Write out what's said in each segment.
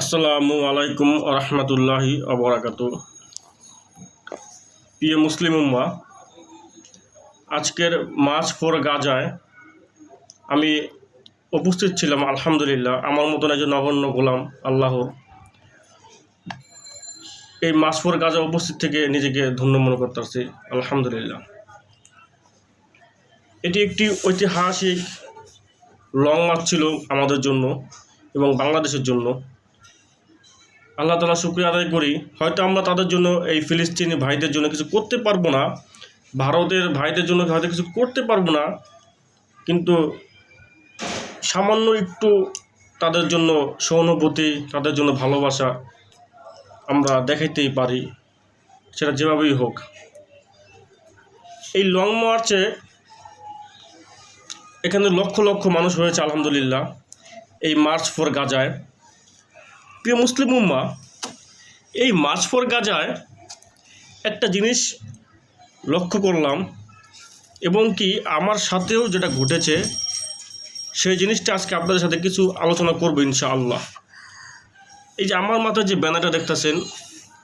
আসসালামু আলাইকুম রহমতুল্লাহি অবরাকাত প্রিয় মুসলিম উম্মা, আজকের মার্চ ফোর গাজায় আমি উপস্থিত ছিলাম, আলহামদুলিল্লাহ, আমার মতন একজন নগণ্য গোলাম, আল্লাহ। এই মার্চ ফোর গাজা উপস্থিত থেকে নিজেকে ধন্য মনে করতেছি, আলহামদুলিল্লাহ। এটি একটি ঐতিহাসিক লং মার্চ ছিল আমাদের জন্য এবং বাংলাদেশের জন্য। আল্লাহ তালা শুক্রিয়া আদায় করি। হয়তো আমরা তাদের জন্য এই ফিলিস্তিনি ভাইদের জন্য কিছু করতে পারব না, ভারতের ভাইদের জন্য হয়তো কিছু করতে পারব না, কিন্তু সামান্য একটু তাদের জন্য সহানুভূতি, তাদের জন্য ভালোবাসা আমরা দেখাইতেই পারি, সেটা যেভাবেই হোক। এই লং মার্চে এখানে লক্ষ লক্ষ মানুষ হয়েছে, আলহামদুলিল্লাহ, এই মার্চ ফর গাজায়। প্রিয় মুসলিম উম্মা, এই মার্চ ফর গাজায় একটা জিনিস লক্ষ্য করলাম এবং কি আমার সাথেও যেটা ঘটেছে, সেই জিনিসটা আজকে আপনাদের সাথে কিছু আলোচনা করব ইনশাআল্লাহ। এই যে আমার মাথায় যে ব্যানারটা দেখতেছেন,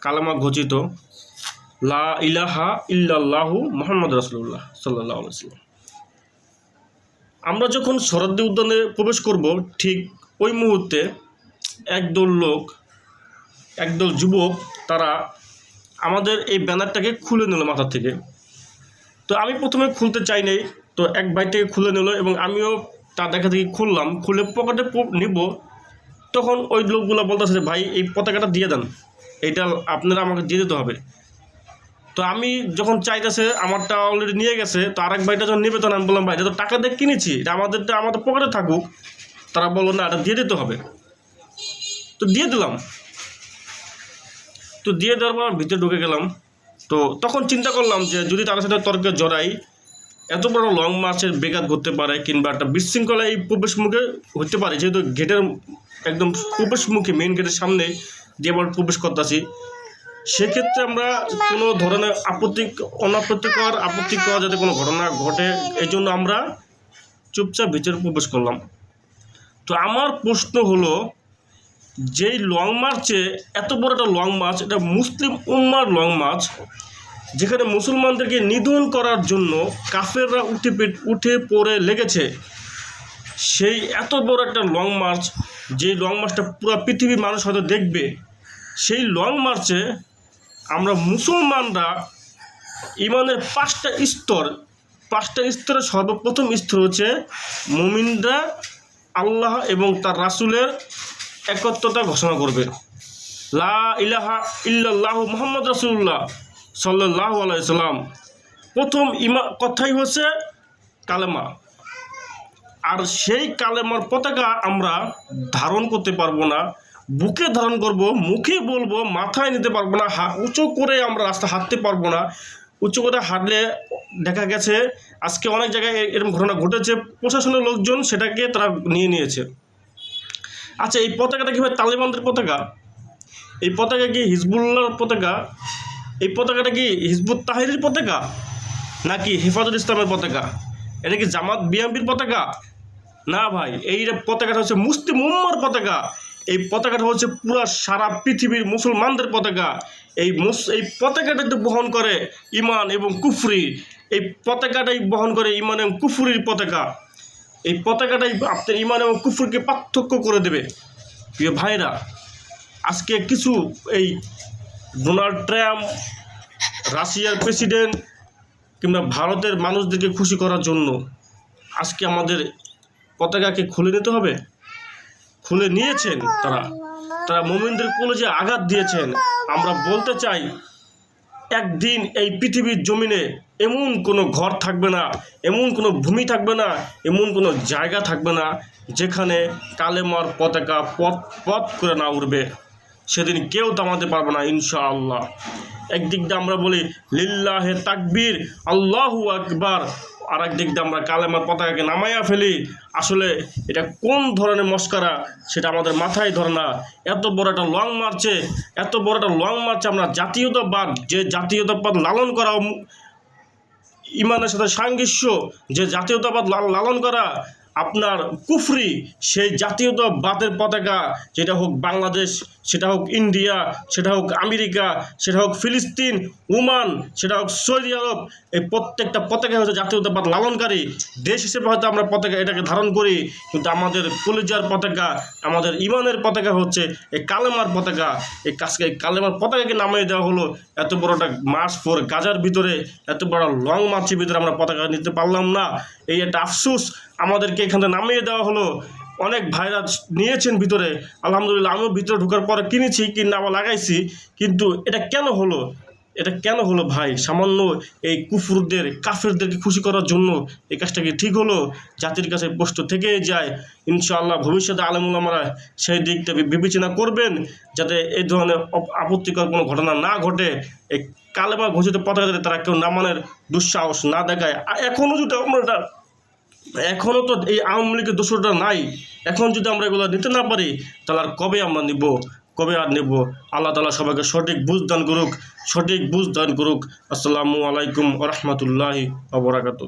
কালামা ঘোষিত, লা ইলাহা ইল্লাল্লাহু মোহাম্মদ রসুল্লাহ সাল্লাহ আমরা যখন শরদ্দি উদ্যানে প্রবেশ করব, ঠিক ওই মুহূর্তে একদল লোক একদল যুবক তারা আমাদের এই ব্যানারটাকে খুলে নিল মাথা থেকে। তো আমি প্রথমে খুলতে চাই নাই তো এক বাইকটাকে খুলে নিল এবং আমিও তা দেখা দেখি খুললাম খুলে পকেটে নিব। তখন ওই লোকগুলো বলতেছে যে, ভাই এই পতাকাটা দিয়ে দেন। এইটা আপনারা আমাকে দিয়ে দিতে হবে। তো আমি যখন চাইতেছে আমারটা অলরেডি নিয়ে গেছে তো আরেক ভাইটা যখন নেবে তখন আমি বললাম ভাই এটা তো টাকা দিয়ে কিনেছি এটা আমাদেরটা আমাদের পকেটে থাকুক। তারা বলল না এটা দিয়ে দিতে হবে। তো দিয়ে দিলাম। তো দিয়ে দেওয়ার পর ভিতরে ঢুকে গেলাম। তো তখন চিন্তা করলাম যে যদি তাদের সাথে তর্কে জড়াই, এত বড় লং মার্চের বেঘাত ঘটতে পারে কিংবা একটা বিশৃঙ্খলা এই প্রবেশ মুখে হতে পারে, যেহেতু গেটের একদম প্রবেশ মুখে মেইন গেটের সামনে দিয়ে আমরা প্রবেশ করতেছি। সেক্ষেত্রে আমরা কোনো ধরনের আপত্তি অনাপত্তিকর আপত্তিকর যাতে কোনো ঘটনা ঘটে, এই জন্য আমরা চুপচাপ ভিতরে প্রবেশ করলাম। তো আমার প্রশ্ন হলো যেই লং মার্চে এত বড় একটা লং মার্চ, এটা মুসলিম উম্মার লং মার্চ, যেখানে মুসলমানদেরকে নিধন করার জন্য কাফেররা উঠে উঠে পড়ে লেগেছে, সেই এত বড় একটা লং মার্চ যে লং মার্চটা পুরো পৃথিবীর মানুষ হয়তো দেখবে, সেই লং মার্চে আমরা মুসলমানরা ইমানের পাঁচটা স্তর, পাঁচটা স্তরের সর্বপ্রথম স্তর হচ্ছে মুমিনরা, আল্লাহ এবং তার রাসূলের একত্রতা ঘোষণা করবে। লা ইলাহা ইল্লাল্লাহ মোহাম্মদ রাসূলুল্লাহ সাল্লাল্লাহু আলাইহি সাল্লাম। প্রথম ইমা কথাই হচ্ছে কালেমা। আর সেই কালেমার পতাকা আমরা ধারণ করতে পারব না, বুকে ধারণ করব, মুখে বলব, মাথায় নিতে পারব না, হা উঁচু করে আমরা রাস্তা হাঁটতে পারব না। উঁচু করে হাঁটলে দেখা গেছে আজকে অনেক জায়গায় এরকম ঘটনা ঘটেছে, প্রশাসনের লোকজন সেটাকে তারা নিয়ে নিয়েছে। আচ্ছা এই পতাকাটা কি ভাই তালেবানদের পতাকা? এই পতাকা কি হিজবুল্লাহর পতাকা? এই পতাকাটা কি হিজবুত তাহিরের পতাকা? নাকি হেফাজত ইসলামের পতাকা? এটা কি জামাত বিএমপির পতাকা? না ভাই, এই পতাকাটা হচ্ছে মুসলিম উম্মার পতাকা। এই পতাকাটা হচ্ছে পুরো সারা পৃথিবীর মুসলমানদের পতাকা। এই মুস, এই পতাকাটাতে বহন করে ইমান এবং কুফরি। এই পতাকাটাই বহন করে ইমান এবং কুফুরির পতাকা। এই পতাকাটাই আপনার ইমান এবং কুফুরকে পার্থক্য করে দেবে। প্রিয় ভাইরা আজকে কিছু এই ডোনাল্ড ট্রাম্প, রাশিয়ার প্রেসিডেন্ট কিংবা ভারতের মানুষদেরকে খুশি করার জন্য আজকে আমাদের পতাকাকে খুলে নিতে হবে। খুলে নিয়েছেন তারা। তারা মোমিনদের কলেজে আঘাত দিয়েছেন। আমরা বলতে চাই, একদিন এই পৃথিবীর জমিনে এমন কোনো ঘর থাকবে না, এমন কোনো ভূমি থাকবে না, এমন কোনো জায়গা থাকবে না যেখানে কালেমার পতাকা পথ পথ করে না উঠবে সেদিন কেউ থামাতে পারবে না, ইনশাআল্লাহ। একদিক দিয়ে আমরা বলি, লিল্লাহে তাকবীর, আল্লাহু আকবার। আর একদিক দিয়ে আমরা কালেমার পতাকাকে নামাইয়া ফেলি। আসলে এটা কোন ধরনের মস্কারা, সেটা আমাদের মাথায় ধরে না। এত বড় একটা লং মার্চে, এত বড় একটা লং মার্চে আমরা জাতীয়তাবাদ, যে জাতীয়তাবাদ লালন করা ইমানের সাথে সাংঘর্ষ যে জাতীয়তাবাদ লাল- লালন করা আপনার কুফরি সেই জাতীয়তাবাদের পতাকা, যেটা হোক বাংলাদেশ, সেটা হোক ইন্ডিয়া, সেটা হোক আমেরিকা, সেটা হোক ফিলিস্তিন, ওমান, সেটা হোক সৌদি আরব, এই প্রত্যেকটা পতাকা হচ্ছে জাতীয়তাবাদ লালনকারী। দেশ হিসেবে হয়তো আমরা পতাকা এটাকে ধারণ করি, কিন্তু আমাদের কলিজার পতাকা, আমাদের ইমানের পতাকা হচ্ছে এই কালেমার পতাকা। এই কাজকে কালেমার পতাকাকে নামিয়ে দেওয়া হলো এত বড় একটা মার্চ ফোর গাজার ভিতরে, এত বড় লং মার্চের ভিতরে আমরা পতাকা নিতে পারলাম না। এই একটা আফসোস আমাদেরকে এখানে নামিয়ে দেওয়া হলো। অনেক ভাইরাস নিয়েছেন ভিতরে। আলহামদুলিল্লাহ, আমিও ভিতরে ঢোকার পরে কিনেছি, কিনে আবার লাগাইছি। কিন্তু এটা কেন হলো? এটা কেন হলো ভাই? সামান্য এই কুফুরদের, কাফেরদেরকে খুশি করার জন্য এই কাজটা কি ঠিক হলো? জাতির কাছে প্রশ্ন থেকে যায়। ইনশাআল্লাহ ভবিষ্যতে আলমুলামারা সেই দিকটা বিবেচনা করবেন যাতে এই ধরনের আপত্তিকর কোনো ঘটনা না ঘটে। এই কালেমা ঘোষিত পতাকা তারা কেউ নামানের দুঃসাহস না দেখায়। এখনও যদি আমরা এখনও তো এই আওয়ামী লীগের দোষটা নাই। এখন যদি আমরা এগুলো নিতে না পারি, তাহলে আর কবে আমরা নিব? কবে আর নেব? আল্লাহ তালা সবাইকে সঠিক বুঝ দান করুক, সঠিক বুঝ দান করুক। আসসালামু আলাইকুম রহমতুল্লাহি আবরাকাতু